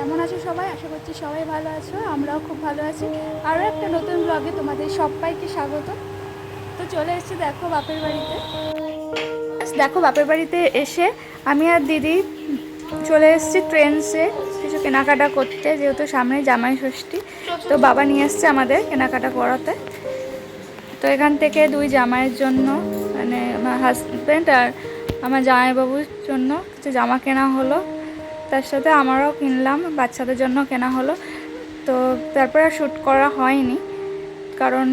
কেমন আছো সবাই? আশা করছি সবাই ভালো আছো, আমরাও খুব ভালো আছি। আরও একটা নতুন ব্লগে তোমাদের সবাইকে স্বাগত। তো চলে এসেছি দেখো বাপের বাড়িতে। দেখো বাপের বাড়িতে এসে আমি আর দিদি চলে এসেছি ট্রেনসে কিছু কেনাকাটা করতে, যেহেতু সামনে জামাই ষষ্ঠী। তো বাবা নিয়ে এসছে আমাদের কেনাকাটা করাতে। তো এখান থেকে দুই জামাইয়ের জন্য মানে আমার হাজব্যান্ড আর আমার জামাইবাবুর জন্য কিছু জামা কেনা হলো। তার সাথে আমারও কিনলাম, বাচ্চাদের জন্য কেনা হলো। তো তারপরে আর শ্যুট করা হয়নি, কারণ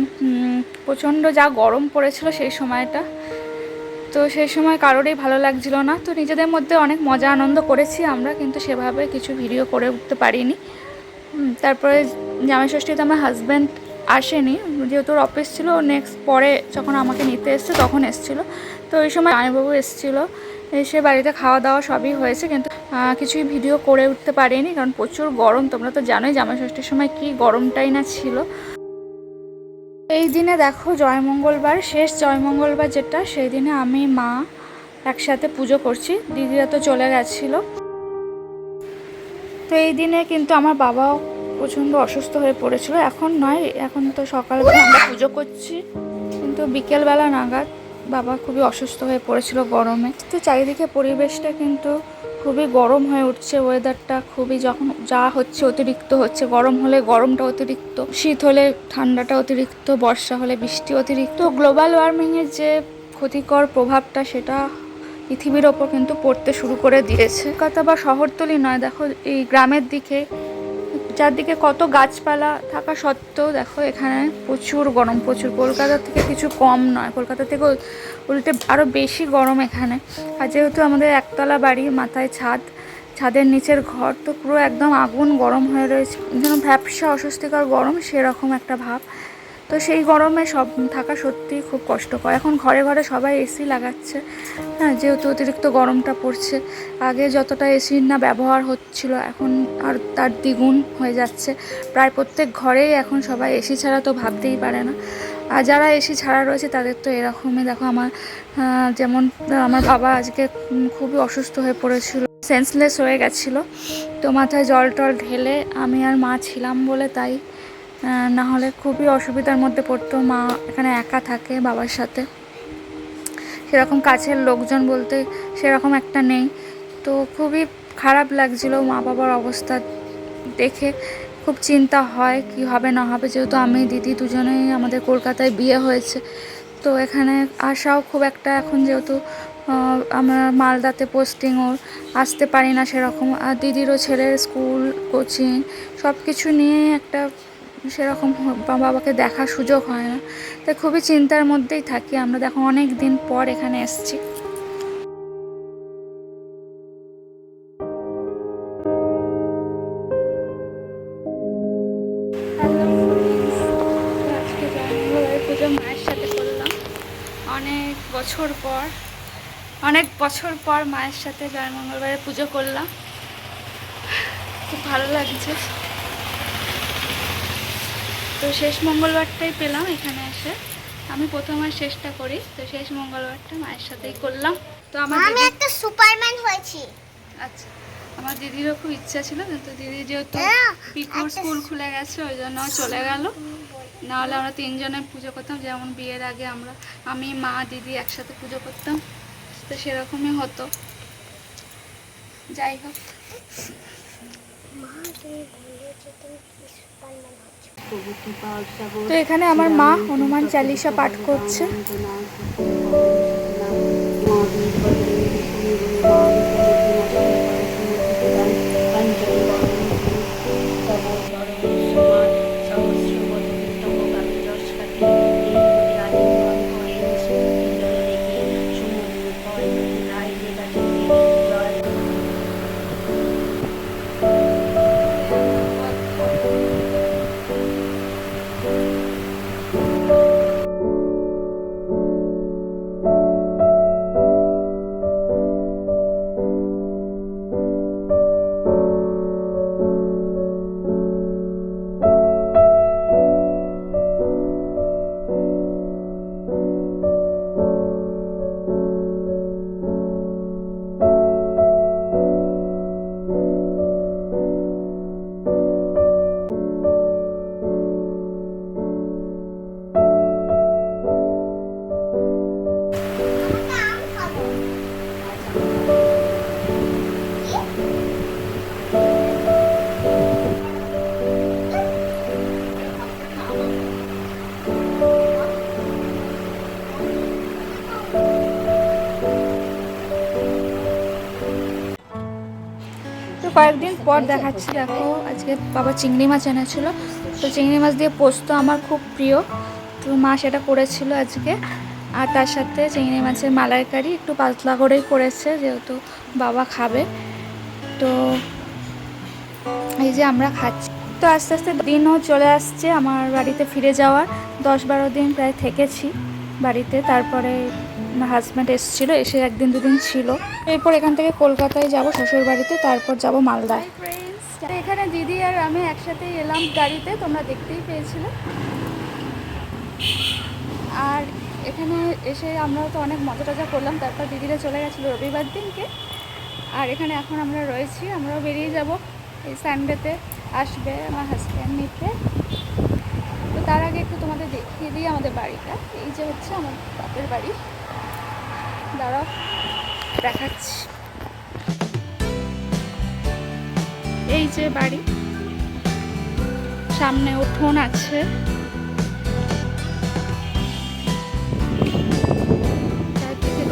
প্রচণ্ড যা গরম পড়েছিল সেই সময়টা। তো সেই সময় কারোরই ভালো লাগছিল না। তো নিজেদের মধ্যে অনেক মজা আনন্দ করেছি আমরা, কিন্তু সেভাবে কিছু ভিডিও করে উঠতে পারিনি। তারপরে জামাই ষষ্ঠীতে আমার হাজব্যান্ড আসেনি। যেহেতু ওর অফিস ছিল নেক্সট পরে যখন আমাকে নিতে এসছে তখন এসছিল। তো ওই সময় জামাইবাবু এসেছিল। এসে বাড়িতে খাওয়া দাওয়া সবই হয়েছে, কিন্তু কিছুই ভিডিও করে উঠতে পারিনি, কারণ প্রচুর গরম। তোমরা তো জানোই জামাই ষষ্ঠীর সময় কি গরমটাই না ছিল। এই দিনে দেখো জয়মঙ্গলবার শেষ জয়মঙ্গলবার যেটা, সেই দিনে আমি, মা একসাথে পুজো করছি, দিদিরা তো চলে গেছিল। তো এই দিনে কিন্তু আমার বাবাও প্রচণ্ড অসুস্থ হয়ে পড়েছিল, এখন নয়, এখন তো সকালবেলা আমরা পুজো করছি, কিন্তু বিকেলবেলা নাগাদ বাবা খুবই অসুস্থ হয়ে পড়েছিল গরমে। তো চারিদিকে পরিবেশটা কিন্তু খুবই গরম হয়ে উঠছে ওয়েদারটা খুবই যখন যা হচ্ছে অতিরিক্ত হচ্ছে। গরম হলে গরমটা অতিরিক্ত, শীত হলে ঠান্ডাটা অতিরিক্ত, বর্ষা হলে বৃষ্টি অতিরিক্ত। গ্লোবাল ওয়ার্মিংয়ের যে ক্ষতিকর প্রভাবটা সেটা পৃথিবীর ওপর কিন্তু পড়তে শুরু করে দিয়েছে। কলকাতা বা শহরতলি নয়, দেখো এই গ্রামের দিকে চারদিকে কত গাছপালা থাকা সত্ত্বেও দেখো এখানে প্রচুর গরম, প্রচুর। কলকাতা থেকে কিছু কম নয়, কলকাতা থেকে উল্টে আরও বেশি গরম এখানে। আর যেহেতু আমাদের একতলা বাড়ি, মাথায় ছাদ, ছাদের নিচের ঘর, তো পুরো একদম আগুন গরম হয়ে রয়েছে। যেন ভ্যাপসা অস্বস্তিকর গরম, সেরকম একটা ভাব। তো সেই গরমে সব থাকা সত্যিই খুব কষ্টকর। এখন ঘরে ঘরে সবাই এসি লাগাচ্ছে। হ্যাঁ যেহেতু অতিরিক্ত গরমটা পড়ছে, আগে যতটা এসির না ব্যবহার হচ্ছিল, এখন আর তার দ্বিগুণ হয়ে যাচ্ছে। প্রায় প্রত্যেক ঘরেই এখন সবাই এসি ছাড়া তো ভাবতেই পারে না। আর যারা এসি ছাড়া রয়েছে, তাদের তো এরকমই। দেখো আমার যেমন, আমার বাবা আজকে খুবই অসুস্থ হয়ে পড়েছিল সেন্সলেস হয়ে গেছিল। তো মাথায় জল টল ঢেলে আমি আর মা ছিলাম বলে তাই না হলে খুবই অসুবিধার মধ্যে পড়তো। মা এখানে একা থাকে বাবার সাথে। সেরকম কাছের লোকজন বলতে সেরকম একটা নেই। তো খুবই খারাপ লাগছিল মা বাবার অবস্থা দেখে। খুব চিন্তা হয় কি হবে না হবে। যেহেতু আমি দিদি দুজনেই আমাদের কলকাতায় বিয়ে হয়েছে। তো এখানে আসাও খুব একটা এখন যেহেতু আমরা মালদাতে পোস্টিং ওর আসতে পারি না সেরকম। আর দিদিরও ছেলের স্কুল কোচিং সব কিছু নিয়ে একটা সেরকম বাবাকে দেখার সুযোগ হয় না। তাই খুবই চিন্তার মধ্যেই থাকি। আমরা দেখো অনেক দিন পর এখানে এসেছি। অনেক বছর পর, অনেক বছর পর মায়ের সাথে জয় মঙ্গলবারে পুজো করলাম। খুব ভালো লাগছে। তো শেষ মঙ্গলবারটাই পেলাম এখানে এসে। আমি প্রথম আর শেষটা করি। তো শেষ মঙ্গলবারটা মায়ের সাথেই করলাম। তো আমার আমি একটা সুপারম্যান হয়েছি। আচ্ছা। আমার দিদিরও খুব ইচ্ছা ছিল কিন্তু দিদি যেহেতু হ্যাঁ, পিকুর স্কুল খুলে গেছে ওই জন্য চলে গেল। নাহলে আমরা তিনজনে পুজো করতাম যেমন বিয়ের আগে আমরা আমি মা দিদি একসাথে পুজো করতাম। তো সেরকমই হতো। যাই হোক। তো এখানে আমার মা হনুমান চালিসা পাঠ করছে। পর দেখাচ্ছি দেখো, আজকে বাবা চিংড়ি মাছ এনেছিল। তো চিংড়ি মাছ দিয়ে পোস্ত আমার খুব প্রিয়। তো মা সেটা করেছিল আজকে। আর তার সাথে চিংড়ি মাছের মালাইকারি একটু পাতলা করেই করেছে, যেহেতু বাবা খাবে। তো এই যে আমরা খাচ্ছি। তো আস্তে আস্তে দিনও চলে আসছে, আমার বাড়িতে ফিরে যাওয়ার। দশ বারো দিন প্রায় থেকেছি বাড়িতে, তারপরে হাজব্যান্ড এসেছিল, এসে একদিন দুদিন ছিল। এরপর এখান থেকে কলকাতায় যাব শ্বশুর বাড়িতে তারপর যাব মালদায়। এখানে দিদি আর আমি একসাথেই এলাম গাড়িতে, তোমরা দেখতেই পেয়েছিলে। আর এখানে এসে আমরা তো অনেক মজা টজা করলাম, তারপর দিদিরা চলে গেছিল রবিবার দিনকে। আর এখানে এখন আমরা রয়েছি, আমরাও বেরিয়ে যাব। এই সানডেতে আসবে আমার হাজব্যান্ড নিতে। তো তার আগে একটু তোমাদের দেখিয়ে দিই আমাদের বাড়িটা। এই যে হচ্ছে আমার বাপের বাড়ি। দাঁড়াও, দেখাচ্ছি। এই যে বাড়ি সামনে উঠোন আছে।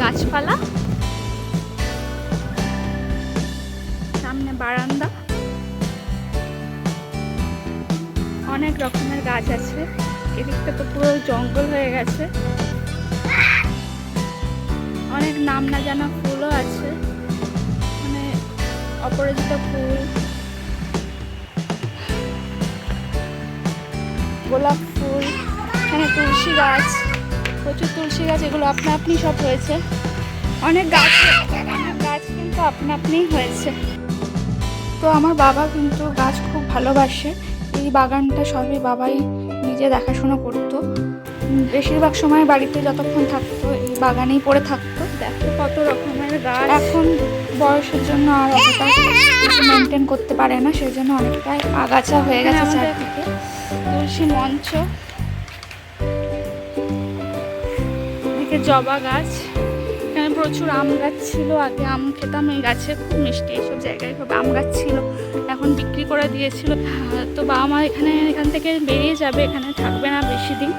গাছপালা। সামনে বারান্দা। অনেক রকমের গাছ আছে। এদিকটা তো পুরো জঙ্গল হয়ে গেছে। অনেক নাম না জানা ফুলও আছে। মানে অপরাজিতা ফুল। গোলাপ ফুল, এখানে তুলসী গাছ, প্রচুর তুলসী গাছ, এগুলো আপনা আপনি সব হয়েছে। অনেক গাছ অনেক গাছ কিন্তু আপনা আপনিই হয়েছে। তো আমার বাবা কিন্তু গাছ খুব ভালোবাসে। এই বাগানটা সবই বাবাই নিজে দেখাশোনা করতো। বেশিরভাগ সময় বাড়িতে যতক্ষণ থাকতো, এই বাগানেই পড়ে থাকতো। দেখো কত রকমের গাছ। এখন বয়সের জন্য আর অতটা মেনটেন করতে পারে না সেই জন্য অনেকটাই আগাছা হয়ে গেছে চারদিকে। তুলসী মঞ্চ এদিকে জবা গাছ। এখানে প্রচুর আম গাছ ছিল আগে আম খেতাম এই গাছে খুব মিষ্টি এইসব জায়গায় খুব আম গাছ ছিল এখন বিক্রি করে দিয়েছিল। তো বাবা মা এখানে এখান থেকে বেরিয়ে যাবে এখানে থাকবে না বেশি দিন।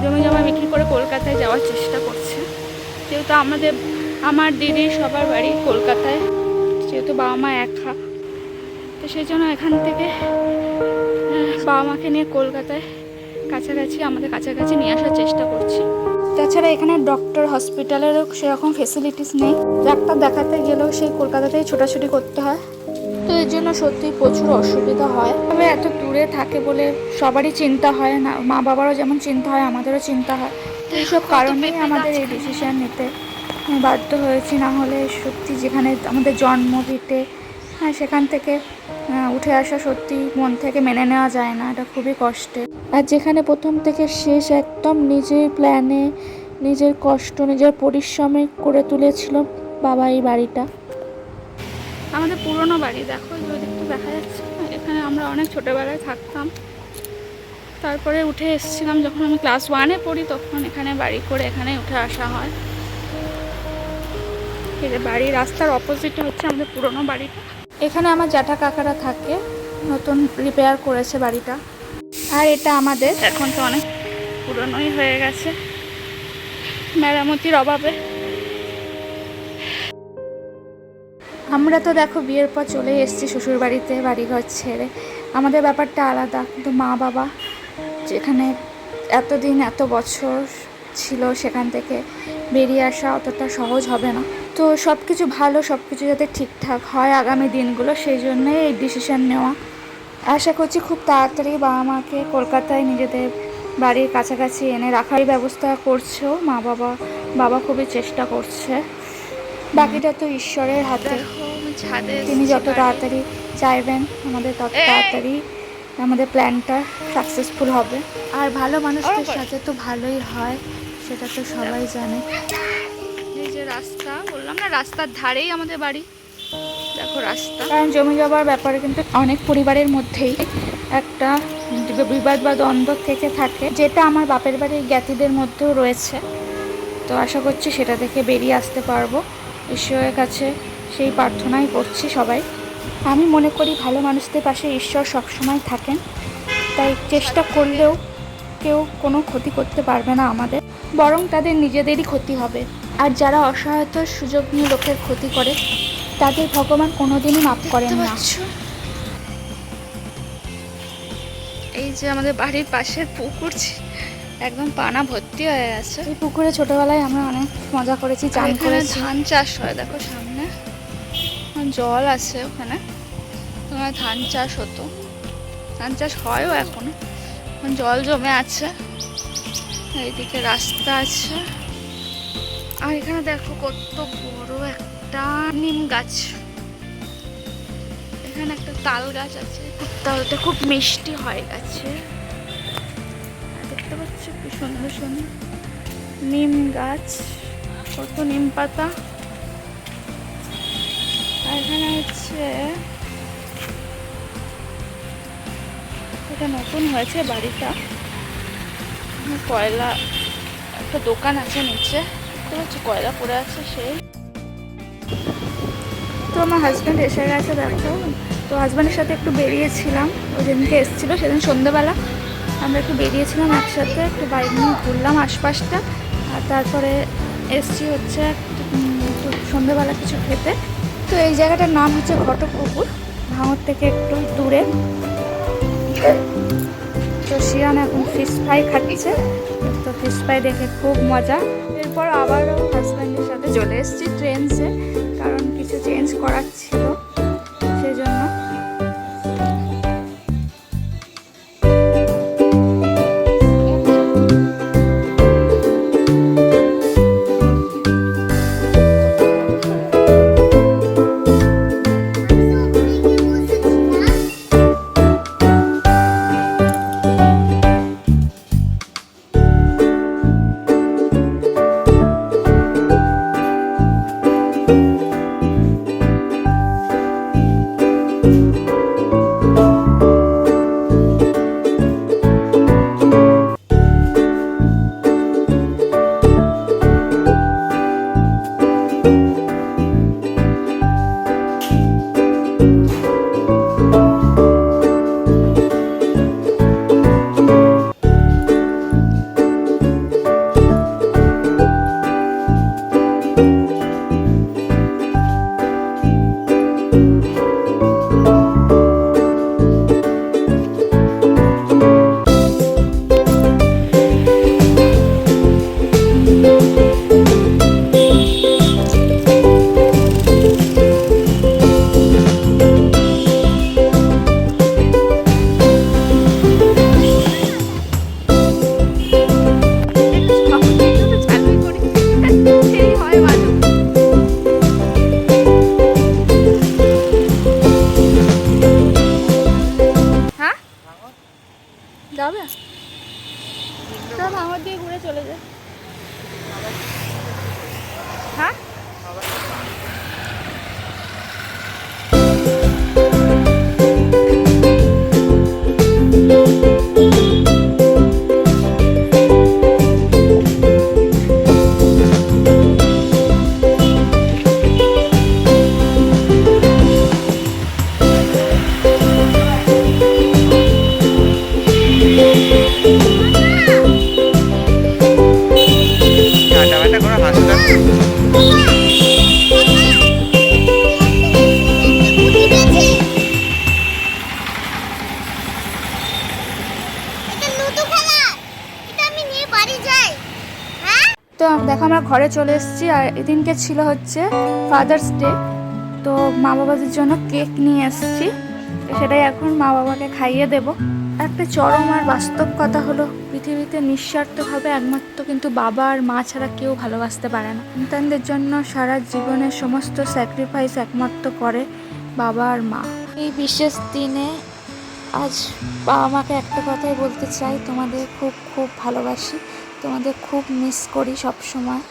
জমি জমা বিক্রি করে কলকাতায় যাওয়ার চেষ্টা করছে। যেহেতু আমাদের, আমার দিদি সবার বাড়ি কলকাতায়, যেহেতু বাবা মা একা। তো সেই জন্য এখান থেকে বাবা মাকে নিয়ে কলকাতায় কাছাকাছি, আমাদের কাছাকাছি নিয়ে আসার চেষ্টা করছি। তাছাড়া এখানে ডক্টর হসপিটালেরও সেরকম ফেসিলিটিস নেই। ডাক্তার দেখাতে গেলেও সেই কলকাতাতেই ছোটাছুটি করতে হয়। তো এর জন্য সত্যিই প্রচুর অসুবিধা হয়। তবে এত দূরে থাকে বলে সবারই চিন্তা হয় না। মা বাবারও যেমন চিন্তা হয়, আমাদেরও চিন্তা হয়। এইসব কারণেই আমাদের এই ডিসিশন নিতে বাধ্য হয়েছি না হলে সত্যি যেখানে আমাদের জন্ম ভিটে হ্যাঁ সেখান থেকে উঠে আসা সত্যি মন থেকে মেনে নেওয়া যায় না এটা খুবই কষ্টে আর যেখানে প্রথম থেকে শেষ একদম নিজের প্ল্যানে নিজের কষ্ট নিজের পরিশ্রমে করে তুলেছিল বাবা এই বাড়িটা। আমাদের পুরনো বাড়ি দেখো যদি একটু দেখা যাচ্ছে এখানে আমরা অনেক ছোটোবেলায় থাকতাম। তারপরে উঠে এসেছিলাম যখন আমি ক্লাস ওয়ানে পড়ি, তখন এখানে বাড়ি করে এখানে উঠে আসা হয়। বাড়ি রাস্তার অপোজিটে হচ্ছে আমাদের পুরনো বাড়িটা। এখানে আমার জ্যাঠা কাকারা থাকে, নতুন রিপেয়ার করেছে বাড়িটা। আর এটা আমাদের। এখন তো অনেক পুরনোই হয়ে গেছে, মেরামতির অভাবে। আমরা তো দেখো বিয়ের পর চলে এসেছি শ্বশুর বাড়িতে বাড়িঘর ছেড়ে। আমাদের ব্যাপারটা আলাদা, কিন্তু মা বাবা যেখানে এতদিন এত বছর ছিল সেখান থেকে বেরিয়ে আসা অতটা সহজ হবে না। তো সব কিছু ভালো সব কিছু যাতে ঠিকঠাক হয় আগামী দিনগুলো সেই জন্যই এই ডিসিশন নেওয়া। আশা করছি খুব তাড়াতাড়ি বাবা মাকে কলকাতায় নিজেদের বাড়ির কাছাকাছি এনে রাখার ব্যবস্থা করছেও মা বাবা বাবা খুবই চেষ্টা করছে। বাকিটা তো ঈশ্বরের হাতে। তিনি যত তাড়াতাড়ি চাইবেন আমাদের তত তাড়াতাড়ি আমাদের প্ল্যানটা সাকসেসফুল হবে। আর ভালো মানুষদের সাথে তো ভালোই হয় সেটা তো সবাই জানে। এই যে রাস্তা বললাম না রাস্তার ধারেই আমাদের বাড়ি। দেখো রাস্তা। কারণ জমি জমার ব্যাপারে কিন্তু অনেক পরিবারের মধ্যেই একটা বিবাদ বা দ্বন্দ্ব থেকে থাকে যেটা আমার বাপের বাড়ির জ্ঞাতিদের মধ্যেও রয়েছে। তো আশা করছি সেটা থেকে বেরিয়ে আসতে পারব। ঈশ্বরের কাছে সেই প্রার্থনাই করছি সবাই। আমি মনে করি ভালো মানুষদের পাশে ঈশ্বর সবসময় থাকেন। তাই চেষ্টা করলেও কেউ কোনো ক্ষতি করতে পারবে না আমাদের। বরং তাদের নিজেদেরই ক্ষতি হবে। আর যারা অসহায়তার সুযোগ নিয়ে লোকের ক্ষতি করে তাদের ভগবান কোনোদিনই মাফ করেন না। এই যে আমাদের বাড়ির পাশে পুকুর একদম পানা ভর্তি হয়ে আছে। এই পুকুরে ছোটবেলায় আমরা অনেক মজা করেছি চান করেছি। ধান চাষ হয় দেখো সামনে। জল আছে ওখানে। তোমার ধান চাষ হতো। ধান চাষ হয়ও এখনও। এখন জল জমে আছে। এইদিকে রাস্তা আছে। আর এখানে দেখো কত বড় একটা নিম গাছ। এখানে একটা তাল গাছ আছে। তালটা খুব মিষ্টি হয় গাছে। দেখতে পাচ্ছ কি সুন্দর সুন্দর নিম গাছ। কত নিম পাতা। আর এখানে হচ্ছে, এটা নতুন হয়েছে বাড়িটা। কয়লা, একটা দোকান আছে নিচে, দেখতে পাচ্ছি কয়লা পড়ে আছে সেই। তো আমার হাজব্যান্ড এসে গেছে, দেখো। তো হাজব্যান্ডের সাথে একটু বেরিয়েছিলাম, ওই যেদিনকে এসেছিল সেদিন সন্ধ্যেবেলা। আমরা একটু বেরিয়েছিলাম একসাথে, একটু বাইক নিয়ে ঘুরলাম আশপাশটা। আর তারপরে এসছি হচ্ছে সন্ধ্যেবেলা কিছু খেতে। তো এই জায়গাটার নাম হচ্ছে ঘটকপুকুর। ভাঙর থেকে একটু দূরে। তো শিয়ান এখন ফিশ ফ্রাই খাচ্ছে। তো ফিশ ফ্রাই দেখে খুব মজা। এরপর আবারও হাজব্যান্ডের সাথে চলে এসেছি ট্রেনসে তো দেখো আমরা ঘরে চলে এসেছি আর এদিনকে ছিল হচ্ছে ফাদার্স ডে তো মা বাবাদের জন্য কেক নিয়ে এসেছি। সেটাই এখন মা বাবাকে খাইয়ে দেব। একটা চরম আর বাস্তব কথা হলো, পৃথিবীতে নিঃস্বার্থভাবে একমাত্র কিন্তু বাবা আর মা ছাড়া কেউ ভালোবাসতে পারে না। সন্তানদের জন্য সারা জীবনের সমস্ত স্যাক্রিফাইস একমাত্র করে বাবা আর মা। এই বিশেষ দিনে আজ বাবা মাকে একটা কথাই বলতে চাই, তোমাদের খুব খুব ভালোবাসি। তোমাদের খুব মিস করি সব সময়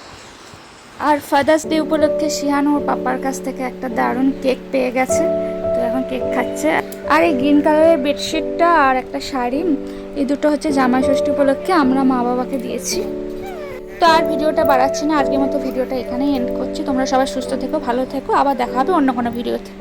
আর ফাদার্স ডে উপলক্ষে শিহান ওর পাপার কাছ থেকে একটা দারুণ কেক পেয়ে গেছে। তো এখন কেক খাচ্ছে। আর এই গ্রিন কালারের বেডশিটটা আর একটা শাড়ি, এই দুটো হচ্ছে জামাই ষষ্ঠী উপলক্ষে আমরা মা বাবাকে দিয়েছি। তো আর ভিডিওটা বাড়াচ্ছি না, আজকের মতো ভিডিওটা এখানেই এন্ড করছি। তোমরা সবাই সুস্থ থেকো, ভালো থেকো, আবার দেখা হবে অন্য কোনো ভিডিওতে।